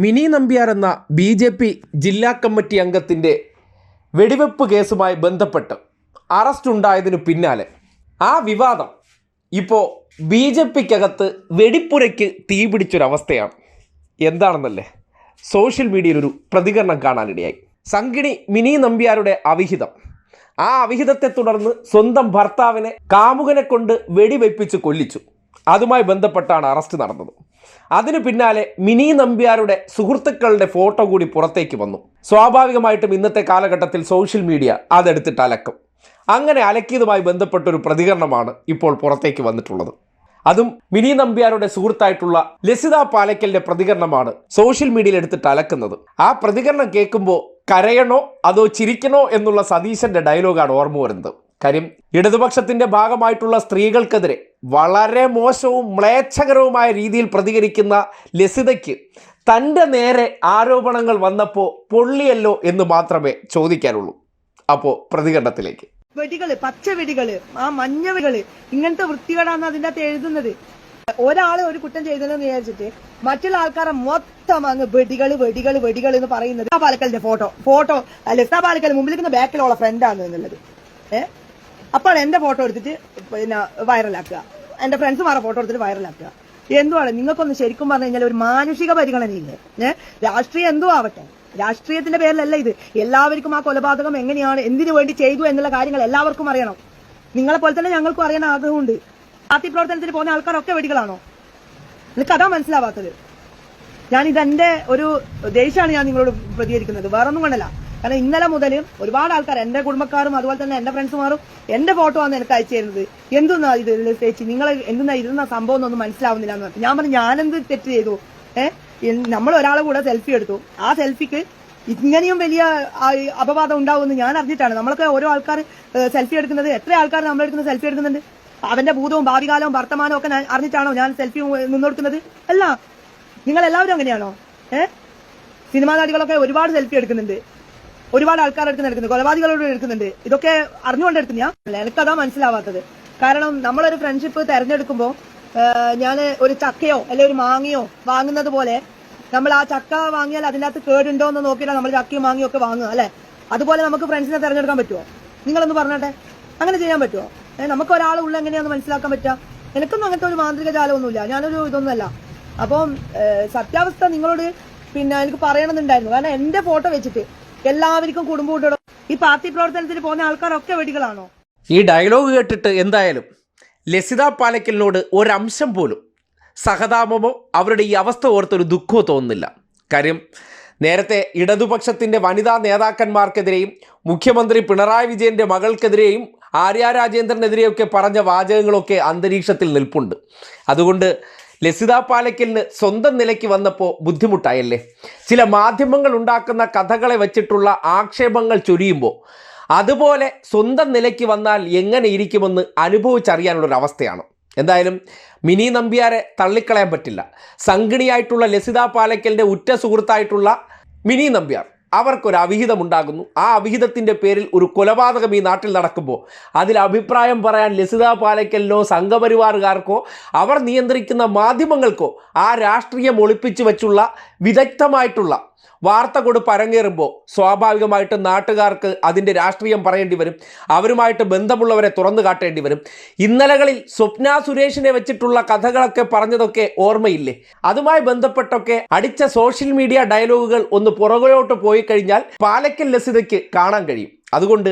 Mini Nambiar എന്ന B J P ജില്ലാ committee അംഗത്തിന്റെ വെടിവെപ്പ് കേസുമായി ബന്ധപ്പെട്ട് അറസ്റ്റ് ഉണ്ടായതിനു പിന്നാലെ ആ വിവാദം ഇപ്പോൾ ബി ജെ പിക്കകത്ത് വെടിപ്പുരയ്ക്ക് തീപിടിച്ചൊരവസ്ഥയാണ് എന്താണെന്നല്ലേ? സോഷ്യൽ മീഡിയയിൽ ഒരു പ്രതികരണം കാണാനിടയായി. സംഗിണി മിനി നമ്പ്യാരുടെ അവിഹിതം. ആ അവിഹിതത്തെ തുടർന്ന് സ്വന്തം ഭർത്താവിനെ കാമുകനെ കൊണ്ട് വെടിവെപ്പിച്ച് കൊല്ലിച്ചു. അതുമായി ബന്ധപ്പെട്ടാണ് അറസ്റ്റ് നടന്നത്. അതിനു പിന്നാലെ മിനി നമ്പ്യാരുടെ സുഹൃത്തുക്കളുടെ ഫോട്ടോ കൂടി പുറത്തേക്ക് വന്നു. സ്വാഭാവികമായിട്ടും ഇന്നത്തെ കാലഘട്ടത്തിൽ സോഷ്യൽ മീഡിയ അതെടുത്തിട്ട് അലക്കും. അങ്ങനെ അലക്കിയതുമായി ബന്ധപ്പെട്ട ഒരു പ്രതികരണമാണ് ഇപ്പോൾ പുറത്തേക്ക് വന്നിട്ടുള്ളത്. അതും മിനി നമ്പ്യാരുടെ സുഹൃത്തായിട്ടുള്ള ലസിത പാലക്കലിന്റെ പ്രതികരണമാണ് സോഷ്യൽ മീഡിയയിൽ എടുത്തിട്ട് അലക്കുന്നത്. ആ പ്രതികരണം കേൾക്കുമ്പോൾ കരയണോ അതോ ചിരിക്കണോ എന്നുള്ള സതീശന്റെ ഡയലോഗാണ് ഓർമ്മ വരുന്നത്. കാര്യം ഇടതുപക്ഷത്തിന്റെ ഭാഗമായിട്ടുള്ള സ്ത്രീകൾക്കെതിരെ വളരെ മോശവും മ്ലേച്ഛകരവുമായ രീതിയിൽ പ്രതികരിക്കുന്ന ലസിതയ്ക്ക് തന്റെ നേരെ ആരോപണങ്ങൾ വന്നപ്പോൾ പൊള്ളിയല്ലോ എന്ന് മാത്രമേ ചോദിക്കാനുള്ളൂ. അപ്പോൾ പ്രതികരണത്തിലേക്ക്. വെടികൾ പച്ച വെടികൾ ആ മഞ്ഞ വെടികൾ ഇങ്ങനത്തെ വൃത്തികേടാണ് അതിന്റെ അകത്ത് എഴുതുന്നത്. ഒരാൾ ഒരു കുറ്റം ചെയ്തതെന്ന് വിചാരിച്ചിട്ട് മറ്റുള്ള ആൾക്കാരെ മൊത്തം അങ്ങ് വെടികൾ വെടികൾ വെടികൾ എന്ന് പറയുന്നത് പാലക്കലിന്റെ ഫോട്ടോ. ഫോട്ടോ ലളിതാ പാലക്കൽ മുമ്പിൽ നിൽക്കുന്ന ബാക്കിലുള്ള ഫ്രണ്ടാണ് എന്നുള്ളത്. ഏഹ് അപ്പോൾ എന്റെ ഫോട്ടോ എടുത്തിട്ട് പിന്നെ വൈറലാക്കുക. എന്റെ ഫ്രണ്ട്സുമാരെ ഫോട്ടോ എടുത്തിട്ട് വൈറലാക്കുക. എന്തുവാണ്? നിങ്ങൾക്കൊന്ന് ശരിക്കും പറഞ്ഞു കഴിഞ്ഞാൽ ഒരു മാനുഷിക പരിഗണനയില്ലേ? ഏഹ് രാഷ്ട്രീയം എന്തോ ആവട്ടെ രാഷ്ട്രീയത്തിന്റെ പേരിലല്ല ഇത്. എല്ലാവർക്കും ആ കൊലപാതകം എങ്ങനെയാണ്? എന്തിനു വേണ്ടി ചെയ്തു എന്നുള്ള കാര്യങ്ങൾ എല്ലാവർക്കും അറിയണം. നിങ്ങളെ പോലെ തന്നെ ഞങ്ങൾക്കും അറിയാൻ ആഗ്രഹമുണ്ട്. പാർട്ടി പ്രവർത്തനത്തിന് പോകുന്ന ആൾക്കാരൊക്കെ വെടികളാണോ? നിങ്ങൾക്ക് അതാ മനസ്സിലാവാത്തത്. ഞാൻ ഇതെന്റെ ഒരു ദേഷ്യമാണ് ഞാൻ നിങ്ങളോട് പ്രതികരിക്കുന്നത്. വേറൊന്നും കൊണ്ടല്ല. കാരണം ഇന്നലെ മുതൽ ഒരുപാട് ആൾക്കാർ എന്റെ കുടുംബക്കാരും അതുപോലെ തന്നെ എന്റെ ഫ്രണ്ട്സുമാരും എന്റെ ഫോട്ടോ ആണ് എനിക്ക് അയച്ചു തരുന്നത് എന്തെന്നാ ഇത്? ചേച്ചി നിങ്ങൾ എന്തെന്നാ ഇരുന്ന സംഭവം എന്നൊന്നും മനസ്സിലാവുന്നില്ല എന്ന് പറഞ്ഞു. ഞാൻ പറഞ്ഞു ഞാനെന്ത് തെറ്റ് ചെയ്തു? ഏഹ് നമ്മൾ ഒരാളെ കൂടെ സെൽഫി എടുത്തു. ആ സെൽഫിക്ക് ഇങ്ങനെയും വലിയ അപവാദം ഉണ്ടാവുമെന്ന് ഞാൻ അറിഞ്ഞിട്ടാണ്. നമ്മളൊക്കെ ഓരോ ആൾക്കാർ സെൽഫി എടുക്കുന്നത് എത്ര ആൾക്കാർ നമ്മൾ എടുക്കുന്ന സെൽഫി എടുക്കുന്നുണ്ട്? അവന്റെ ഭൂതവും ഭാവികാലവും വർത്തമാനവും ഒക്കെ അറിഞ്ഞിട്ടാണോ ഞാൻ സെൽഫി നിന്നോടുക്കുന്നത്? അല്ല. നിങ്ങൾ എല്ലാവരും അങ്ങനെയാണോ? ഏഹ് സിനിമാ നടികളൊക്കെ ഒരുപാട് സെൽഫി എടുക്കുന്നുണ്ട്. ഒരുപാട് ആൾക്കാർ എടുക്കുന്നുണ്ട് കൊലപാതകളോട് എടുക്കുന്നുണ്ട്. ഇതൊക്കെ അറിഞ്ഞുകൊണ്ട് എടുക്കുന്ന എനിക്കതാ മനസ്സിലാവാത്തത്. കാരണം നമ്മളൊരു ഫ്രണ്ട്ഷിപ്പ് തെരഞ്ഞെടുക്കുമ്പോൾ ഞാൻ ഒരു ചക്കയോ അല്ലെ ഒരു മാങ്ങയോ വാങ്ങുന്നത് പോലെ നമ്മൾ ആ ചക്ക വാങ്ങിയാൽ അതിനകത്ത് കേടുണ്ടോ എന്ന് നോക്കിയിട്ടാണ് നമ്മൾ ചക്കയും മാങ്ങയും ഒക്കെ വാങ്ങുക അല്ലെ? അതുപോലെ നമുക്ക് ഫ്രണ്ട്സിനെ തെരഞ്ഞെടുക്കാൻ പറ്റുമോ നിങ്ങളൊന്ന് പറഞ്ഞട്ടെ? അങ്ങനെ ചെയ്യാൻ പറ്റുമോ നമുക്ക് ഒരാൾ ഉള്ള എങ്ങനെയാണെന്ന് മനസ്സിലാക്കാൻ പറ്റുക എനിക്കൊന്നും അങ്ങനത്തെ ഒരു മാന്ത്രിക ജാലമൊന്നുമില്ല. ഞാനൊരു ഇതൊന്നുമല്ല. അപ്പം സത്യാവസ്ഥ നിങ്ങളോട് പിന്നെ എനിക്ക് പറയണമെന്നുണ്ടായിരുന്നു. കാരണം എന്റെ ഫോട്ടോ വെച്ചിട്ട് എല്ലാവർക്കും കുടുംബം കൂട്ടണം ഈ പാർട്ടി പ്രവർത്തനത്തിന് പോകുന്ന ആൾക്കാരൊക്കെ വെടികളാണോ? ഈ ഡയലോഗ് കേട്ടിട്ട് എന്തായാലും ലസിത പാലക്കലിനോട് ഒരംശം പോലും സഹതാപമോ അവരുടെ ഈ അവസ്ഥ ഓർത്തൊരു ദുഃഖമോ തോന്നുന്നില്ല. കാര്യം നേരത്തെ ഇടതുപക്ഷത്തിന്റെ വനിതാ നേതാക്കന്മാർക്കെതിരെയും മുഖ്യമന്ത്രി പിണറായി വിജയന്റെ മകൾക്കെതിരെയും ആര്യ രാജേന്ദ്രനെതിരെയൊക്കെ പറഞ്ഞ വാചകങ്ങളൊക്കെ അന്തരീക്ഷത്തിൽ നിൽപ്പുണ്ട്. അതുകൊണ്ട് ലസിത പാലക്കലിന് സ്വന്തം നിലയ്ക്ക് വന്നപ്പോൾ ബുദ്ധിമുട്ടായല്ലേ? ചില മാധ്യമങ്ങൾ ഉണ്ടാക്കുന്ന കഥകളെ വച്ചിട്ടുള്ള ആക്ഷേപങ്ങൾ ചൊരിയുമ്പോൾ അതുപോലെ സ്വന്തം നിലയ്ക്ക് വന്നാൽ എങ്ങനെ ഇരിക്കുമെന്ന് അനുഭവിച്ചറിയാനുള്ളൊരവസ്ഥയാണ്. എന്തായാലും മിനി നമ്പ്യാരെ തള്ളിക്കളയാൻ പറ്റില്ല. സംഘിണിയായിട്ടുള്ള ലസിത പാലക്കലിന്റെ ഉറ്റ സുഹൃത്തായിട്ടുള്ള മിനി നമ്പ്യാർ. അവർക്കൊരു അവിഹിതമുണ്ടാകുന്നു. ആ അവിഹിതത്തിന്റെ പേരിൽ ഒരു കൊലപാതകം ഈ നാട്ടിൽ നടക്കുമ്പോൾ അതിൽ അഭിപ്രായം പറയാൻ ലസിത പാലയ്ക്കലിനോ സംഘപരിവാറുകാർക്കോ അവർ നിയന്ത്രിക്കുന്ന മാധ്യമങ്ങൾക്കോ ആ രാഷ്ട്രീയം ഒളിപ്പിച്ചു വെച്ചുള്ള വിദഗ്ധമായിട്ടുള്ള വാർത്ത കൊടുപ്പ് അരങ്ങേറുമ്പോൾ സ്വാഭാവികമായിട്ട് നാട്ടുകാർക്ക് അതിന്റെ രാഷ്ട്രീയം പറയേണ്ടി വരും. അവരുമായിട്ട് ബന്ധമുള്ളവരെ തുറന്നു കാട്ടേണ്ടി വരും. ഇന്നലകളിൽ സ്വപ്ന സുരേഷിനെ വെച്ചിട്ടുള്ള കഥകളൊക്കെ പറഞ്ഞതൊക്കെ ഓർമ്മയില്ലേ? അതുമായി ബന്ധപ്പെട്ടൊക്കെ അടിച്ച സോഷ്യൽ മീഡിയ ഡയലോഗുകൾ ഒന്ന് പുറകോട്ട് പോയി കഴിഞ്ഞാൽ പാലക്കൽ ലസിതയ്ക്ക് കാണാൻ കഴിയും. അതുകൊണ്ട്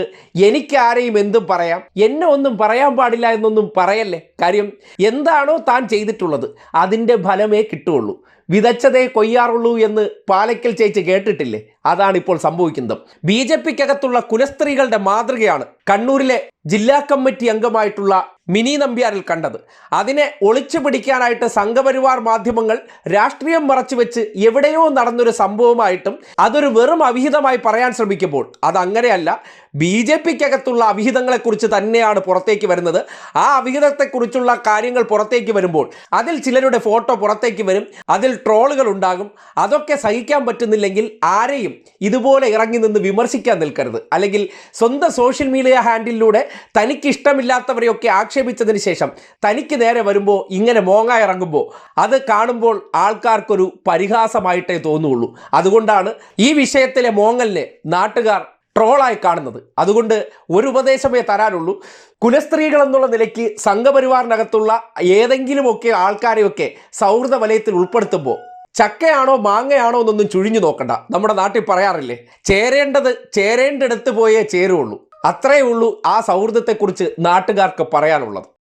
എനിക്ക് ആരെയും എന്തും പറയാം. എന്നെ ഒന്നും പറയാൻ പാടില്ല എന്നൊന്നും പറയല്ലേ? കാര്യം എന്താണോ താൻ ചെയ്തിട്ടുള്ളത് അതിന്റെ ഫലമേ കിട്ടുകയുള്ളൂ. വിതച്ചതേ കൊയ്യാറുള്ളൂ എന്ന് പാലയ്ക്കൽ ചേച്ചി കേട്ടിട്ടില്ലേ? അതാണ് ഇപ്പോൾ സംഭവിക്കുന്നത്. ബി ജെ പിക്കകത്തുള്ള കുലസ്ത്രീകളുടെ മാതൃകയാണ് കണ്ണൂരിലെ ജില്ലാ കമ്മിറ്റി അംഗമായിട്ടുള്ള മിനി നമ്പ്യാരിൽ കണ്ടത്. അതിനെ ഒളിച്ചു പിടിക്കാനായിട്ട് സംഘപരിവാർ മാധ്യമങ്ങൾ രാഷ്ട്രീയം മറച്ചുവെച്ച് എവിടെയോ നടന്നൊരു സംഭവമായിട്ടും അതൊരു വെറും അവിഹിതമായി പറയാൻ ശ്രമിക്കുമ്പോൾ അതങ്ങനെയല്ല ബി ജെ പിക്കകത്തുള്ള അവിഹിതങ്ങളെക്കുറിച്ച് തന്നെയാണ് പുറത്തേക്ക് വരുന്നത്. ആ അവിഹിതത്തെക്കുറിച്ചുള്ള കാര്യങ്ങൾ പുറത്തേക്ക് വരുമ്പോൾ അതിൽ ചിലരുടെ ഫോട്ടോ പുറത്തേക്ക് വരും അതിൽ ട്രോളുകൾ ഉണ്ടാകും. അതൊക്കെ സഹിക്കാൻ പറ്റുന്നില്ലെങ്കിൽ ആരെയും ഇതുപോലെ ഇറങ്ങി നിന്ന് വിമർശിക്കാൻ നിൽക്കരുത്. അല്ലെങ്കിൽ സ്വന്തം സോഷ്യൽ മീഡിയ ഹാൻഡിലൂടെ തനിക്ക് ഇഷ്ടമില്ലാത്തവരെയൊക്കെ ആക്ഷേപിച്ചതിന് ശേഷം തനിക്ക് നേരെ വരുമ്പോൾ ഇങ്ങനെ മോങ്ങ ഇറങ്ങുമ്പോൾ അത് കാണുമ്പോൾ ആൾക്കാർക്കൊരു പരിഹാസമായിട്ടേ തോന്നുള്ളൂ. അതുകൊണ്ടാണ് ഈ വിഷയത്തിലെ മോങ്ങലിനെ നാട്ടുകാർ ട്രോളായി കാണുന്നത്. അതുകൊണ്ട് ഒരു ഉപദേശമേ തരാനുള്ളൂ. കുലസ്ത്രീകൾ എന്നുള്ള നിലയ്ക്ക് സംഘപരിവാറിനകത്തുള്ള ഏതെങ്കിലുമൊക്കെ ആൾക്കാരെയൊക്കെ സൗഹൃദ വലയത്തിൽ ഉൾപ്പെടുത്തുമ്പോൾ ചക്കയാണോ മാങ്ങയാണോ എന്നൊന്നും ചുഴിഞ്ഞു നോക്കണ്ട. നമ്മുടെ നാട്ടിൽ പറയാറില്ലേ ചേരേണ്ടത് ചേരേണ്ടടുത്ത് പോയേ ചേരുള്ളൂ അത്രയേ ഉള്ളൂ ആ സൗഹൃദത്തെക്കുറിച്ച് നാട്ടുകാർക്ക് പറയാനുള്ളത്.